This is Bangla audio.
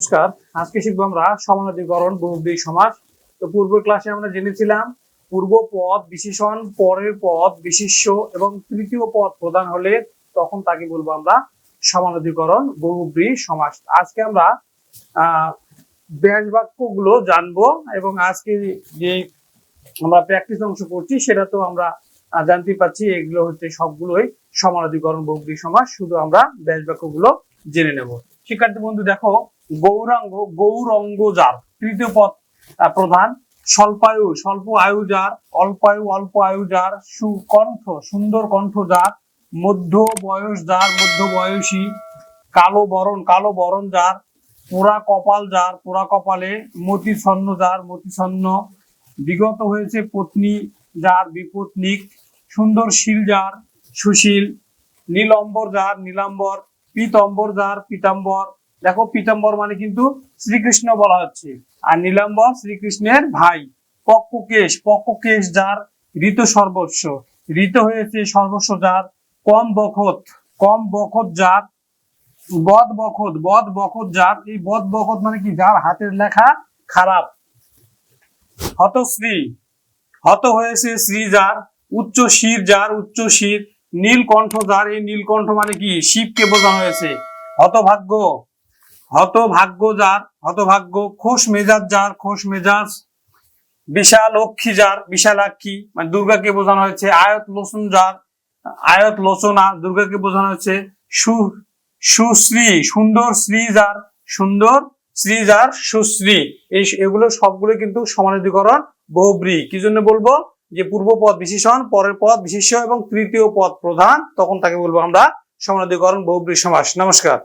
নমস্কার। আজকে শিখব আমরা সমানাধিকরণ বহুব্রী সমাস তো পূর্ব ক্লাসে আমরা জেনেছিলাম, পূর্ব পদ বিশেষণ, পরের পদ বিশেষ্য এবং তৃতীয় পদ প্রদান হলে তখন তাকে বলব আমরা সমানাধিকরণ বহুব্রী সমাস আজকে আমরা আহ ব্যাস বাক্যগুলো জানব এবং আজকে যে আমরা প্র্যাকটিস অংশ করছি সেটা তো আমরা জানতে পারছি। এগুলো হচ্ছে সবগুলোই সমানাধিকরণ বহুব্রী সমাস শুধু আমরা ব্যাস বাক্যগুলো জেনে নেব। শিক্ষার্থী বন্ধু, দেখো গৌরাঙ্গ, গৌরঙ্গ যার, তৃতীয় পদ প্রধান, স্বল্পায়ু স্বল্প আয়ু যার, অল্পায়ু অল্প আয়ু যার, সুকণ্ঠ, সুন্দর কণ্ঠ যার, মধ্য বয়স যার, মধ্য বয়সী, কালো বরণ কালো বরণ যার, পোড়া কপাল যার, পোড়া কপালে মতি ছন্ন যার মতি ছন্ন বিগত হয়েছে পত্নী যার, বিপত্নিক, সুন্দর শীল যার, সুশীল, নীলম্বর যার, নীলাম্বর, পীতম্বর যার, পীতাম্বর দেখো পীতাম্বর মানে কিন্তু শ্রীকৃষ্ণ বলা হচ্ছে। আর নীলাম্বর শ্রীকৃষ্ণের ভাই পক্ষকেশ পক্ষকেশ যার ঋত সর্বস্ব। ঋত হয়েছে সর্বস্ব যার কম বখত। কম বখত যার বদ বখত। বদ বখত যার, এই বদ বখত মানে কি? যার হাতের লেখা খারাপ। হতশ্রী হত হয়েছে শ্রী যার উচ্চ শির যার উচ্চ শির। নীলকণ্ঠ যার, এই নীলকণ্ঠ মানে কি? শিবকে বোঝানো হয়েছে। হতভাগ্য। হতভাগ্য যার, হতভাগ্য, খোশ মেজাজ যার, খোশ মেজাজ বিশালক্ষী যার, বিশালাক্ষী মানে দুর্গাকে বোঝানো হয়েছে, আয়ত লোচন যার, আয়ত লোচনা, দুর্গাকে বোঝানো হয়েছে, সু, সুশ্রী, সুন্দর শ্রী যার, সুন্দর শ্রী যার, সুশ্রী। এই এগুলো সবগুলো কিন্তু সমানাধিকরণ বহুব্রী। কি জন্য বলব? যে পূর্ব পদ বিশেষণ, পরের পদ বিশেষ্য এবং তৃতীয় পদ প্রধান, তখন তাকে বলব আমরা সমানাধিকরণ বহুব্রী সমাস। নমস্কার।